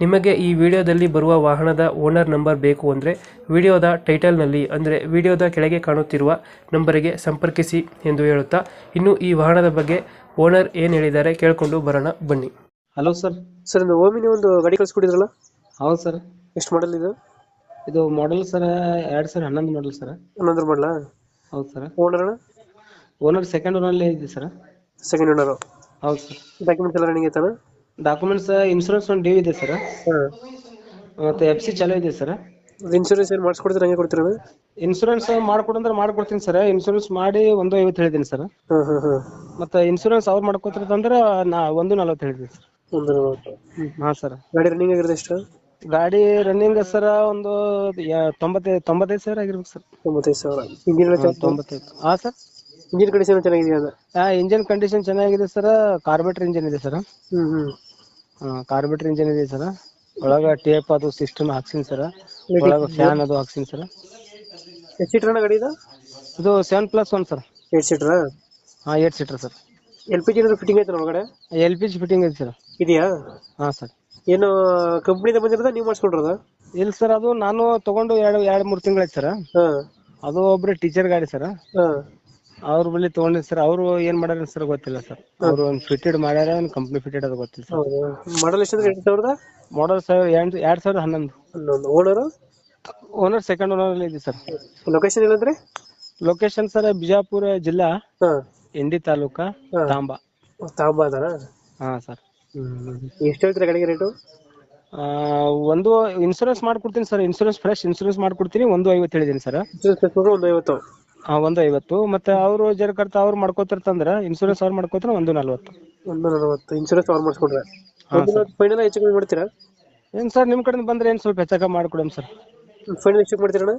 ನಿಮಗೆ ಈ ವಿಡಿಯೋದಲ್ಲಿ ಬರುವ ವಾಹನದ ಓನರ್ ನಂಬರ್ ಬೇಕು ಅಂದರೆ ವಿಡಿಯೋದ ಟೈಟಲ್ನಲ್ಲಿ ಅಂದರೆ ವಿಡಿಯೋದ ಕೆಳಗೆ ಕಾಣುತ್ತಿರುವ ನಂಬರಿಗೆ ಸಂಪರ್ಕಿಸಿ ಎಂದು ಹೇಳುತ್ತಾ ಇನ್ನು ಈ ವಾಹನದ ಬಗ್ಗೆ ಓನರ್ ಏನು ಹೇಳಿದ್ದಾರೆ ಕೇಳಿಕೊಂಡು ಬರೋಣ ಬನ್ನಿ. Hello sir. ಸರ್ ಒಂದು ಓಮಿನಿ ಒಂದು ಗಾಡಿ ಕಳಿಸ್ಕೊಟ್ಟಿದ್ರಲ್ಲ? ಹೌದು ಸರ್. ಎಷ್ಟು ಮಾಡಲ್ ಇದು? ಇದು ಮಾಡಲ್ ಸರ್ ಎರಡು ಸರ್ ಹನ್ನೊಂದು ಮಾಡಲ್ ಸರ್. ಹನ್ನೊಂದು ಮಾಡಲ ಹೌದು ಸರ್. ಓನರ್ ಓನರ್ ಸೆಕೆಂಡ್ ಓನರ್ಲೇ ಇದೆ ಸರ್. ಸೆಕೆಂಡ್ ಓನರು ಹೌದು ಸರ್. ಡಾಕ್ಯುಮೆಂಟ್ಸ್ ಎಲ್ಲ ರನ್ನಿಂಗ್ ಐತಾನ ಡಾಕ್ಯುಮೆಂಟ್ಸ್ ಇನ್ಶೂರೆನ್ಸ್ ಒಂದು ಡ್ಯೂ ಇದೆ ಸರ್ ಹಾಂ. ಮತ್ತು ಎಫ್ ಸಿ ಚಾಲೂ ಇದೆ ಸರ್ ಇನ್ಶೂರೆನ್ಸ್ ಏನು ಮಾಡಿಸ್ಕೊಡ್ತೀರಾ ಹಂಗೆ ಕೊಡ್ತೀರ ಇನ್ಶೂರೆನ್ಸ್ ಮಾಡ್ಕೊಡಂದ್ರೆ ಮಾಡ್ಕೊಡ್ತೀನಿ ಸರ್ ಇನ್ಶೂರೆನ್ಸ್ ಮಾಡಿ ಒಂದು ಐವತ್ತು ಹೇಳಿದ್ದೀನಿ ಸರ್ ಹಾಂ ಹಾಂ ಹಾಂ. ಮತ್ತು ಇನ್ಶೂರೆನ್ಸ್ ಅವ್ರು ಮಾಡ್ಕೊತಿರ್ತಂದ್ರೆ ನಾ ಒಂದು ನಲ್ವತ್ತು ಹೇಳಿದ್ದೀನಿ ಸರ್ ಒಂದು ನಲವತ್ತು. ಹಾಂ ಸರ್ ಗಾಡಿ ರನ್ನಿಂಗ್ ಆಗಿರೋದು ಎಷ್ಟು? ಗಾಡಿ ರನ್ನಿಂಗ್ ಸರ್ ಒಂದು ಯಾ- ತೊಂಬತ್ತೈದು ತೊಂಬತ್ತೈದು ಸಾವಿರ ಆಗಿರ್ಬೇಕು ಸರ್ ತೊಂಬತ್ತೈದು ಸಾವಿರ. ಇಂಜಿನ್ ತೊಂಬತ್ತೈದು. ಹಾಂ ಸರ್ ಇಂಜಿನ್ ಕಂಡೀಷನ್ ಚೆನ್ನಾಗಿದೆಯಾ ಅದು? ಹಾಂ ಇಂಜಿನ್ ಕಂಡೀಷನ್ ಚೆನ್ನಾಗಿದೆ ಸರ್ ಕಾರ್ಬೇಟ್ರ್ ಇಂಜಿನ್ ಇದೆ ಸರ್ ಹ್ಞೂ ಹ್ಞೂ ಕಾರ್ಬೇಟರ್ ಇಂಜಿನ್ ಇದೆ ಸರ್. ಒಳಗ ಟೇಪ್ ಅದು ಸಿಸ್ಟಮ್ ಹಾಕ್ಸಿನಿ ಸರ್. ಒಳಗ ಫ್ಯಾನ್ ಅದು ಹಾಕ್ಸಿನಿ ಸರ್. ಎಷ್ಟು ಸೀಟರ್ ಗಾಡಿ ಇದು? ಇದು seven plus one sir. Eight seater ಹಾಂ eight seater sir. L P G fitting ಐತೆ ಒಳಗಡೆ? ಎಲ್ ಪಿ ಜಿ ಫಿಟ್ಟಿಂಗ್ ಇದೆ ಸರ್. ಇದೆಯಾ? ಹಾಂ ಸರ್. ಏನು ಕಂಪ್ನಿದ ಬಂದಿರೋದ ನೀವು ಮಾಡಿಸ್ಕೊಂಡ್ರದ? ಇಲ್ಲ ಸರ್ ಅದು ನಾನು ತಗೊಂಡು ಎರಡು ಎರಡು ಮೂರು ತಿಂಗಳಾಯ್ತು ಸರ್. ಹಾಂ. ಅದು ಒಬ್ರು ಟೀಚರ್ ಗಾಡಿ ಸರ್. ಅವ್ರ ಬಳಿ ತಗೊಂಡಿದ್ದು ಸರ್. ಅವರು ಏನ್ ಮಾಡ್ಯಾರ ಸರ್ ಗೊತ್ತಿಲ್ಲ ಸರ್. ಅವ್ರು ಒಂದ್ ಫಿಟೆಡ್ ಮಾಡ್ಯಾರ ಒಂದು ಕಂಪ್ನಿ ಫಿಟೆಡ್ ಅದ ಗೊತ್ತಿಲ್ಲ ಸರ್. ಹೌದಾ. ಮಾಡಲ್ ಎಷ್ಟಂದ್ರೆ ಎಂಟು ಸಾವಿರದ? ಮಾಡಲ್ ಸಾವಿರ ಎರಡ್ ಎರಡ್ ಸಾವಿರದ ಹನ್ನೊಂದು. ಹನ್ನೊಂದು. ಓನರು? ಓನರ್ ಸೆಕೆಂಡ್ ಓನರ್ ಇದೆ ಸರ್. ಲೊಕೇಶನ್ ಏನಂದ್ರೆ? ಲೊಕೇಶನ್ ಸರ್ ಬಿಜಾಪುರ ಜಿಲ್ಲಾ ಹಾಂ. ಇಂಡಿ ತಾಲೂಕಾ ಹಾ. ತಾಂಬಾ. ತಾಂಬ ಹಾ ಹಾಂ ಸರ್. ಎಷ್ಟು ಹೇಳ್ತೀರಾ ಗಾಡಿಗೆ ರೇಟು ಆ, ಒಂದು ಇನ್ಸೂರೆನ್ಸ್ ಮಾಡ್ಕೊಡ್ತೀನಿ ಸರ್. ಇನ್ಸೂರೆನ್ಸ್ ಫ್ರೆಶ್ ಇನ್ಸೂರೆನ್ಸ್ ಮಾಡ್ಕೊಡ್ತೀನಿ. ಒಂದು ಐವತ್ತು ಹೇಳಿದ್ದೀನಿ ಸರ್. ಒಂದು ಐವತ್ತು. ಒಂದು ಐವತ್ತು ಮತ್ತೆ ಅವರು ಜರಕರ್ತ ಅವ್ರು ಮಾಡ್ಕೋತಿರ್ತಂದ್ರ ಇನ್ಸೂರೆನ್ಸ್ ಅವ್ರು ಮಾಡ್ಕೋತಾರ ಒಂದು ನಲ್ವತ್ತು ಒಂದು ನಲವತ್ತು ಇನ್ಶೂರೆನ್ಸ್ ಅವ್ರು ಮಾಡಿಸ್ಕೊಂಡ್ರೆ. ಹಾ, ಒಂದು ಫೈನಲ್ ಹೆಚ್ಚು ಕಮ್ಮಿ ಮಾಡ್ತೀರಾ? ಏನ್ ಸರ್ ನಿಮ್ ಕಡೆಯಿಂದ ಬಂದ್ರೆ ಏನ್ ಸ್ವಲ್ಪ ಹೆಚ್ಚಾಗ ಮಾಡ್ಕೊಡಮ್ ಸರ್. ಫೈನಲ್ ಹೆಚ್ಚು ಮಾಡ್ತೀರಾ ಅಣ್ಣ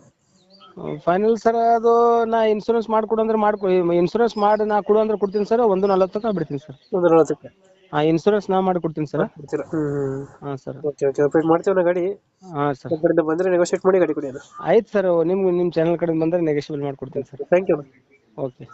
ಫೈನಲ್ ಸರ್ ಅದು ನಾ ಇನ್ಶೂರೆನ್ಸ್ ಮಾಡ್ಕೊಡು ಅಂದ್ರೆ ಮಾಡ್ಕೊ ಇನ್ಸೂರೆನ್ಸ್ ಮಾಡಿ ನಾ ಕೊಡು ಅಂದ್ರೆ ಕೊಡ್ತೀನಿ ಸರ್ ಒಂದು ನಲ್ವತ್ತಕ್ಕೆ ಬಿಡ್ತೀನಿ ಸರ್. ಒಂದು ನಲವತ್ತಕ್ಕೆ ಆ ಇನ್ಸೂರೆನ್ಸ್ ನಾ ಮಾಡ್ಕೊಡ್ತೀನಿ ಸರ್ ಕೊಡ್ತೀರಾ ಹ್ಞೂ ಹಾಂ ಸರ್ ಓಕೆ ಓಕೆ ಅಪ್ಡೇಟ್ ಮಾಡ್ತೀವಿ ಗಾಡಿ? ಹಾಂ ಸರ್ ಕಡೆಯಿಂದ ಬಂದರೆ ನೆಗೋಷಿಯೇಟ್ ಮಾಡಿ ಗಾಡಿ ಕೊಡಿ ಅಣ್ಣ. ಆಯ್ತು ಸರ್ ನಿಮ್ ನಿಮ್ಮ ಚಾನಲ್ ಕಡೆಯಿಂದ ಬಂದ್ರೆ ಮಾಡಿ ಮಾಡ್ಕೊಡ್ತೀನಿ ಸರ್ ಥ್ಯಾಂಕ್ ಯು ಓಕೆ